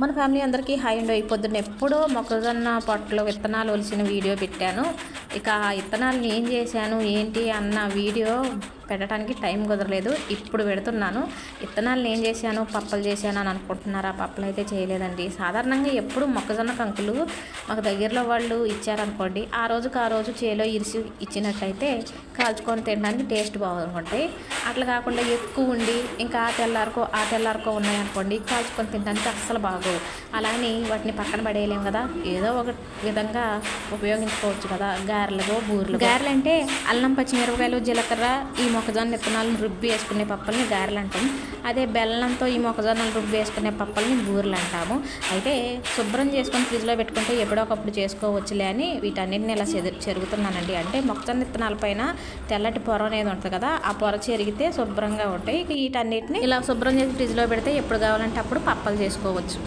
మన ఫ్యామిలీ అందరికీ high and. ఈ పొద్దున్న ఎప్పుడో మొక్కజొన్న పొట్టలో విత్తనాలు ఒలిచిన వీడియో పెట్టాను. ఇక ఆ విత్తనాలను ఏం చేశాను ఏంటి అన్న వీడియో పెట్టడానికి టైం కుదరలేదు. ఇప్పుడు పెడుతున్నాను. విత్తనాలు ఏం చేశాను పప్పలు చేశాను అని అనుకుంటున్నారా. పప్పలు అయితే చేయలేదండి. సాధారణంగా ఎప్పుడు మొక్కజొన్న కంకులు మాకు దగ్గరలో వాళ్ళు ఇచ్చారనుకోండి ఆ రోజుకి ఆ రోజు చేలో ఇరిసి ఇచ్చినట్టయితే కాల్చుకొని తినడానికి టేస్ట్ బాగుంటాయి అట్లా కాకుండా ఎక్కువ ఉండి ఇంకా ఆ తెల్లారికో ఆ తెల్లారికో ఉన్నాయనుకోండి కాల్చుకొని తినడానికి అస్సలు బాగోవు. అలానే వాటిని పక్కన పడేయలేం కదా. ఏదో ఒక విధంగా ఉపయోగించుకోవచ్చు కదా. గారెలకో బూరెలు గారెలు అంటే అల్లం పచ్చిమిరపకాయలు జీలకర్ర ఈ మొక్కజొన్న విత్తనాలను రుబ్బి వేసుకునే పప్పల్ని గారెలు అంటాం అదే బెల్లంతో ఈ మొక్కజొన్నలు రుబ్బి వేసుకునే పప్పల్ని బూరెలు అంటాము అయితే శుభ్రం చేసుకొని ఫ్రిడ్జ్లో పెట్టుకుంటే ఎప్పుడో ఒకప్పుడు చేసుకోవచ్చులే అని వీటన్నిటిని ఇలా చెరు చెరుగుతున్నానండి. అంటే మొక్కజొన్న విత్తనాల పైన తెల్లటి పొర అనేది ఉంటుంది కదా ఆ పొర చెరిగితే శుభ్రంగా ఉంటాయి. వీటన్నిటిని ఇలా శుభ్రం చేసి ఫ్రిడ్జ్లో పెడితే ఎప్పుడు కావాలంటే అప్పుడు పప్పలు చేసుకోవచ్చు.